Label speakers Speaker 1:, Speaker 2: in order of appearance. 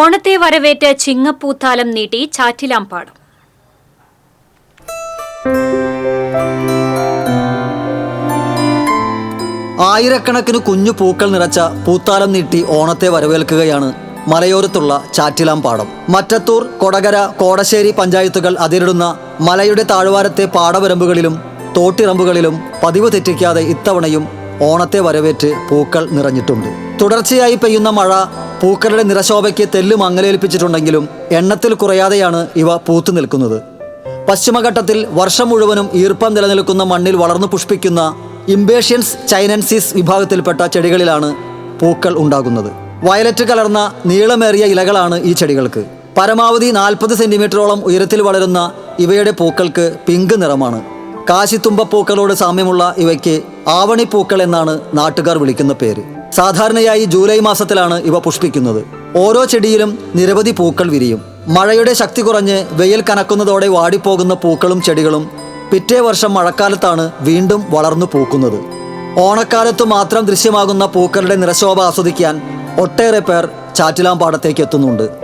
Speaker 1: ഓണത്തെ വരവേറ്റ് ചിങ്ങപ്പൂത്താലം നീട്ടി ചാറ്റിലാമ്പാടം
Speaker 2: ആയിരക്കണക്കിന് കുഞ്ഞു പൂക്കൾ നിറച്ച പൂത്താലം നീട്ടി ഓണത്തെ വരവേൽക്കുകയാണ് മലയോരത്തുള്ള ചാറ്റിലാം പാടം മറ്റത്തൂർ കൊടകര കോടശ്ശേരി പഞ്ചായത്തുകൾ അതിരിടുന്ന മലയുടെ താഴ്വാരത്തെ പാടവരമ്പുകളിലും തോട്ടിറമ്പുകളിലും പതിവ് തെറ്റിക്കാതെ ഇത്തവണയും ഓണത്തെ വരവേറ്റ് പൂക്കൾ നിറഞ്ഞിട്ടുണ്ട്. തുടർച്ചയായി പെയ്യുന്ന മഴ പൂക്കളുടെ നിറശോഭയ്ക്ക് തെല്ല് മങ്ങലേൽപ്പിച്ചിട്ടുണ്ടെങ്കിലും എണ്ണത്തിൽ കുറയാതെയാണ് ഇവ പൂത്തു നിൽക്കുന്നത്. പശ്ചിമഘട്ടത്തിൽ വർഷം മുഴുവനും ഈർപ്പം നിലനിൽക്കുന്ന മണ്ണിൽ വളർന്നു പുഷ്പിക്കുന്ന ഇംബേഷ്യൻസ് ചൈനൻസിസ് വിഭാഗത്തിൽപ്പെട്ട ചെടികളിലാണ് പൂക്കൾ ഉണ്ടാകുന്നത്. വയലറ്റ് കലർന്ന നീളമേറിയ ഇലകളാണ് ഈ ചെടികൾക്ക്. പരമാവധി നാൽപ്പത് സെന്റിമീറ്ററോളം ഉയരത്തിൽ വളരുന്ന ഇവയുടെ പൂക്കൾക്ക് പിങ്ക് നിറമാണ്. കാശിത്തുമ്പ പൂക്കളോട് സാമ്യമുള്ള ഇവയ്ക്ക് ആവണി പൂക്കൾ എന്നാണ് നാട്ടുകാർ വിളിക്കുന്ന പേര്. സാധാരണയായി ജൂലൈ മാസത്തിലാണ് ഇവ പുഷ്പിക്കുന്നത്. ഓരോ ചെടിയിലും നിരവധി പൂക്കൾ വിരിയും. മഴയുടെ ശക്തി കുറഞ്ഞ് വെയിൽ കനക്കുന്നതോടെ വാടിപ്പോകുന്ന പൂക്കളും ചെടികളും പിറ്റേ വർഷം മഴക്കാലത്താണ് വീണ്ടും വളർന്നു പൂക്കുന്നത്. ഓണക്കാലത്ത് മാത്രം ദൃശ്യമാകുന്ന പൂക്കളുടെ നിറശോഭ ആസ്വദിക്കാൻ ഒട്ടേറെ പേർ ചാറ്റിലാമ്പാടത്തേക്ക് എത്തുന്നുണ്ട്.